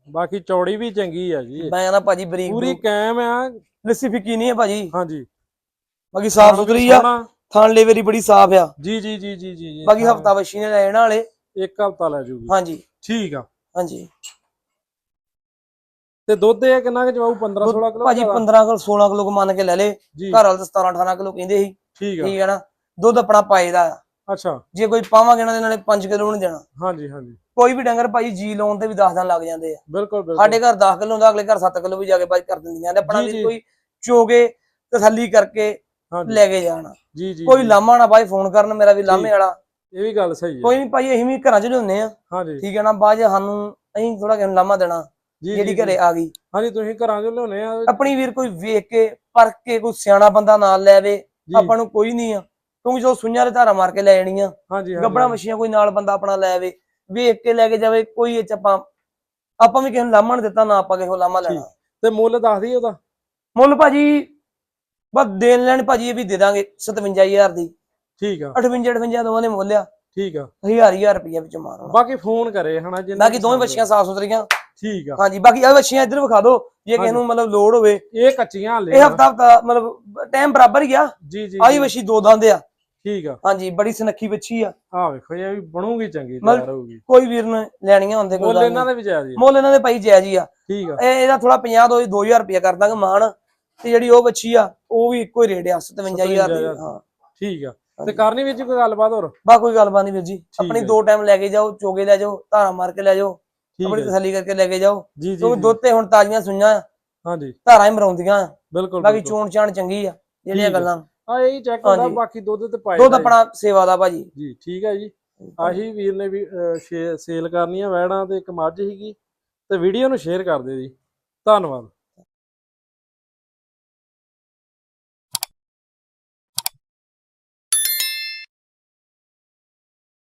ਬਾਕੀ ਚੌੜੀ ਵੀ ਚੰਗੀ ਆ ਜੀ। ਮੈਂ ਨਾ ਭਾਜੀ ਬਰੀਕ ਪੂਰੀ ਬਰੀਕ। ਆ। ਲੱਸੀ ਫਿੱਕੀ ਨਹੀਂ ਹੈ ਭਾਜੀ। ਹਾਂਜੀ। ਬਾਕੀ ਸਾਫ਼ ਸੁਥਰੀ ਆ। ਸੋਹਣਾ। ਥਾਣ ਲੇਵੇਰੀ ਬੜੀ ਸਾਫ਼ ਆ। ਜੀ ਜੀ ਜੀ ਜੀ ਜੀ ਜੀ। ਬਾਕੀ ਹਫਤਾ ਵਸ਼ੀ ਨੇ ਲੈਣ ਵਾਲੇ। ਇੱਕ ਹਫਤਾ ਲੈ ਜੂਗੀ। ਹਾਂਜੀ। ਠੀਕ ਆ। ਹਾਂਜੀ। ਤੇ ਦੁੱਧ ਇਹ ਕਿੰਨਾ ਕਿ ਜਵਾਬ 15 16 ਕਿਲੋ ਭਾਜੀ 15 ਕਿਲੋ 16 ਕਿਲੋ ਮੰਨ ਕੇ ਲੈ ਲੇ ਜੀ। ਘਰ ਵਾਲੇ ਤਾਂ 17 18 ਕਿਲੋ ਕਹਿੰਦੇ ਸੀ। ਠੀਕ ਆ। ਠੀਕ ਹੈ ਨਾ? ਦੁੱਧ ਆਪਣਾ ਪਾਏ ਦਾ। ਆ ਅੱਛਾ। ਜੇ ਕੋਈ ਪਾਵਾਂਗੇ ਇਹਨਾਂ ਦੇ ਨਾਲੇ 5 ਕਿਲੋ ਨਹੀਂ ਦੇਣਾ। ਹਾਂਜੀ ਹਾਂਜੀ। ਕੋਈ ਵੀ ਡੰਗਰ ਭਾਜੀ ਜੀ ਲਾਉਣ ਤੇ ਵੀ 10 ਦਿਨ ਲੱਗ ਜਾਂਦੇ ਆ। ਬਿਲਕੁਲ ਬਿਲਕੁਲ। ਸਾਡੇ ਘਰ 10 ਕਿਲੋ ਹੁੰਦਾ ਅਗਲੇ ਘਰ 7 ਕਿਲੋ ਵੀ ਜਾ ਕੇ ਭਾਜੀ ਕਰ ਦਿੰਦੀਆਂ ਨੇ। ਆਪਣਾ ਵੀ। ਕੋਈ ਚੋਗੇ ਤਸੱਲੀ ਕਰਕੇ ਲੈ ਕੇ ਜਾਣਾ। ਜੀ ਜੀ ਕੋਈ। ਲਾਮਾ ਨਾ ਭਾਈ ਫੋਨ ਕਰਨ ਮੇਰਾ ਵੀ ਲਾਮੇ ਵਾਲਾ। ਇਹ ਵੀ ਗੱਲ ਸਹੀ ਹੈ। ਕੋਈ ਨਹੀਂ ਭਾਈ ਅਸੀਂ ਵੀ ਘਰਾਂ 'ਚ ਲਿਆਉਂਦੇ ਆ। ਹਾਂਜੀ। ਠੀਕ ਹੈ ਨਾ ਬਾਅਦ ਸਾਨੂੰ ਅਸੀਂ ਥੋੜਾ ਕਿਸੇ ਨੂੰ ਲਾਮਾ ਦੇਣਾ ਜਿਹੜੀ ਘਰੇ ਆ ਗਈ। ਹਾਂਜੀ ਤੁਸੀਂ ਘਰਾਂ ਚੋਂ ਲਿਆਉਣੇ ਆ। ਆਪਣੀ ਵੀਰ ਕੋਈ ਵੇਖ ਕੇ ਪਰਖ ਕੇ ਕੋਈ ਸਿਆਣਾ ਬੰਦਾ ਨਾਲ ਲੈ ਆਵੇ। ਜੀ। ਆਪਾਂ ਨੂੰ ਕੋਈ ਨਹੀਂ ਆ। ਕਿਉਂਕਿ ਜੋ ਸੁਈਆਂ ਦੇ ਧਾਰਾ ਮਾਰ ਕੇ ਲੈ ਜਾਣੀਆਂ। ਹਾਂਜੀ ਗੱਬੜਾ ਮੱਛੀਆਂ ਕੋਈ ਨਾਲ ਬੰਦਾ ਆਪਣਾ ਲੈ ਆਵੇ ਵੇਖ ਕੇ ਲੈ ਕੇ ਜਾਵੇ ਕੋਈ ਇਹ ਚ ਆਪਾਂ ਆਪਾਂ ਵੀ ਕਿਸੇ ਨੂੰ ਲਾਮਾ ਨਹੀਂ ਦਿੱਤਾ ਨਾ ਆਪਾਂ ਕਿਸੇ ਲਾਮਾ ਲੈਣਾ। ਤੇ ਮੁੱਲ ਦੱਸ ਦਈਏ ਉਹਦਾ? ਮੁੱਲ ਭਾਜੀ ਬਸ ਦੇਣ ਲੈਣ ਭਾਜੀ ਇਹ ਵੀ ਦੇ ਦਾਂਗੇ 57000 ਦੀ। ਠੀਕ ਆ। 58 58 ਦੋਵਾਂ ਨੇ ਮੁੱਲ ਆ। ਠੀਕ ਆ। ਹਜ਼ਾਰ ਹਜ਼ਾਰ ਰੁਪਈਆ ਵਿੱਚ ਮਾਰਨਾ ਬਾਕੀ ਫੋਨ ਕਰੇ ਹਨਾ ਜਿੰਨਾ ਬਾਕੀ ਦੋਵੇਂ ਬੱਚੀਆਂ ਸਾਫ਼ ਸੁਥਰੀਆਂ। ਠੀਕ ਆ। ਹਾਂਜੀ ਬਾਕੀ ਆ ਬੱਚੀਆਂ ਇੱਧਰ ਵਿਖਾ ਦਿਓ ਜੇ ਕਿਸੇ ਨੂੰ ਮਤਲਬ ਲੋੜ ਹੋਵੇ। ਇਹ ਕੱਚੀਆਂ ਹਲੇ ਇਹ ਹਫਤਾ ਹਫਤਾ ਮਤਲਬ ਟਾਈਮ ਬਰਾਬਰ ਹੀ ਆ। ਜੀ ਜੀ ਆਹੀ ਜੀ, ਬੱਚੀ ਦੋ ਦੰਦ ਆ। ਠੀਕ ਆ। ਹਾਂਜੀ ਬੜੀ ਸੁਨੱਖੀ ਬੱਚੀ ਆ। ਆ ਵੇਖੋ ਇਹ ਵੀ ਬਣੂਗੀ ਚੰਗੀ ਤਿਆਰ ਹੋਊਗੀ। ਕੋਈ ਵੀਰ ਨੇ ਲੈਣੀਆਂ ਹੁੰਦੇ ਕੋਈ ਮੁੱਲ ਗੱਲ ਇਹਨਾਂ। ਦੇ ਵੀ ਜਾਇਜ਼ ਹੀ। ਮੁੱਲ ਇਹਨਾਂ ਦੇ ਭਾਈ ਜਾਇਜ਼ ਹੀ ਆ। ਠੀਕ ਆ। ਇਹ ਇਹਦਾ ਥੋੜਾ 50 ਤੋਂ 2000 ਰੁਪਇਆ ਕਰ ਦਾਂਗੇ ਮਾਣ। ਤੇ ਜਿਹੜੀ ਉਹ ਬੱਚੀ ਆ ਉਹ ਵੀ ਇੱਕੋ ਹੀ ਰੇਟ ਆ 57000 ਦੀ ਹਾਂ। ਠੀਕ ਆ। ਤੇ ਕਰਨੀ ਵਿੱਚ ਕੋਈ ਗੱਲਬਾਤ ਹੋਰ? ਬਾ ਕੋਈ ਗੱਲਬਾਤ ਨਹੀਂ ਵੀਰ ਜੀ। ਆਪਣੀ। ਦੋ ਟਾਈਮ ਲੈ ਕੇ ਜਾਓ ਚੋਗੇ ਲੈ ਜਾਓ ਧਾਰਾ ਮਾਰ ਕੇ ਲੈ ਜਾਓ ਆਪਣੀ ਤਸੱਲੀ ਕਰਕੇ ਲੈ ਕੇ ਜਾਓ। ਜੀ ਜੀ ਕਿਉਂਕਿ ਜੀ, ਦੁੱਧ ਤੇ ਹੁਣ ਤਾਜ਼ੀਆਂ ਸੁਈਆਂ ਹਾਂਜੀ। ਧਾਰਾਂ ਹੀ ਮਰਾਉਂਦੀਆਂ। ਬਿਲਕੁਲ ਬਾਕੀ। ਚੋਣ ਚਾਣ ਚੰਗੀ ਆ ਜਿਹੜੀਆਂ ਠੀਕ ਹੈ। ਆ ਇਹ ਚੈੱਕ ਹੁੰਦਾ ਹਾਂਜੀ। ਬਾਕੀ ਦੁੱਧ ਤੇ ਪਾਏ ਦੁੱਧ ਦਾ। ਆਪਣਾ ਸੇਵਾ ਦਾ ਭਾਜੀ ਜੀ ਠੀਕ ਹੈ ਜੀ ਆਹੀ ਵੀਰ ਨੇ ਵੀ ਸੇਲ ਕਰਨੀਆਂ ਵੈੜਾਂ ਤੇ ਇੱਕ ਮੱਝ ਸੀਗੀ ਤੇ ਵੀਡੀਓ ਨੂੰ ਸ਼ੇਅਰ ਕਰ ਦਿਓ ਜੀ ਧੰਨਵਾਦ